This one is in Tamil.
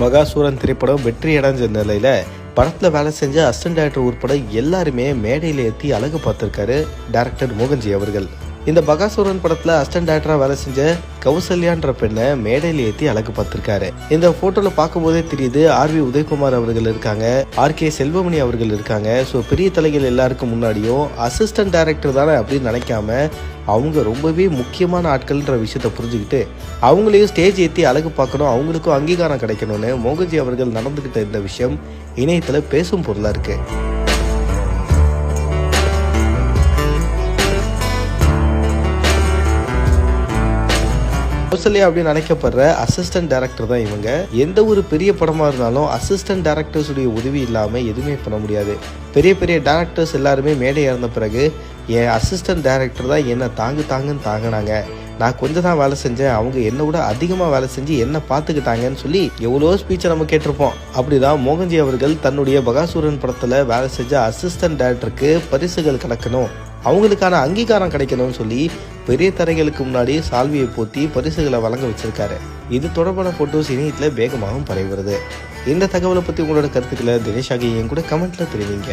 மகாசூரன் திரைப்படம் வெற்றி அடைஞ்ச நிலையில படத்துல வேலை செஞ்ச அசிஸ்டன்ட் டைரக்டர் உட்பட எல்லாருமே மேடையில ஏத்தி அழகு பார்த்திருக்காரு டைரக்டர் மோகன்ஜி அவர்கள். இந்த பகாசுரன் படத்துல அஸ்டன் டேரக்டரா வேலை செஞ்ச கௌசல்யான்ற பெண்ணை மேடையில ஏத்தி அழகு பார்த்திருக்காரு. இந்த போட்டோல பார்க்கும்போதே தெரியுது ஆர் வி உதயகுமார் அவர்கள் இருக்காங்க ஆர் கே செல்வமணி அவர்கள் இருக்காங்க. ஸோ பெரிய தலைகள் எல்லாருக்கும் முன்னாடியும் அசிஸ்டன்ட் டைரக்டர் தானே அப்படின்னு நினைக்காம அவங்க ரொம்பவே முக்கியமான ஆட்கள்ன்ற விஷயத்த புரிஞ்சுக்கிட்டு அவங்களையும் ஸ்டேஜ் ஏற்றி அழகு பார்க்கணும் அவங்களுக்கும் அங்கீகாரம் கிடைக்கணும்னு மோகன்ஜி அவர்கள் நடந்துக்கிட்ட இந்த விஷயம் இணையத்தில் பேசும் பொருளாக இருக்கு. கௌசல்யா அப்படின்னு நினைக்கப்படுற அசிஸ்டன்ட் டைரக்டர் தான் இவங்க. எந்த ஒரு பெரிய படமா இருந்தாலும் அசிஸ்டன்ட் டைரக்டர்ஸ் உடைய உதவி இல்லாமல் எதுவுமே பண்ண முடியாது. பெரிய பெரிய டேரக்டர்ஸ் எல்லாருமே மேடை இறந்த பிறகு என் அசிஸ்டன்ட் டேரக்டர் தான் என்ன தாங்கு தாங்குன்னு தாங்கினாங்க. நான் கொஞ்சம் தான் வேலை செஞ்சேன் அவங்க என்னை விட அதிகமாக வேலை செஞ்சு என்ன பார்த்துக்கிட்டாங்கன்னு சொல்லி எவ்வளோ ஸ்பீச்சை நம்ம கேட்டிருப்போம். அப்படிதான் மோகன்ஜி அவர்கள் தன்னுடைய பகாசூரன் படத்தில் வேலை செஞ்ச அசிஸ்டன்ட் டேரக்டருக்கு பரிசுகள் கிடக்கணும் அவங்களுக்கான அங்கீகாரம் கிடைக்கணும்னு சொல்லி பெரிய தரைகளுக்கு முன்னாடி சால்வியை போத்தி பரிசுகளை வழங்க வச்சிருக்காரு. இது தொடர்பான போட்டோஸ் இணையத்தில் வேகமாகவும் பரவி வருது. இந்த தகவலை பற்றி உங்களோட கருத்துக்களை தினேஷ் ஆகிய என் கூட கமெண்ட்ல தெரிவிங்க.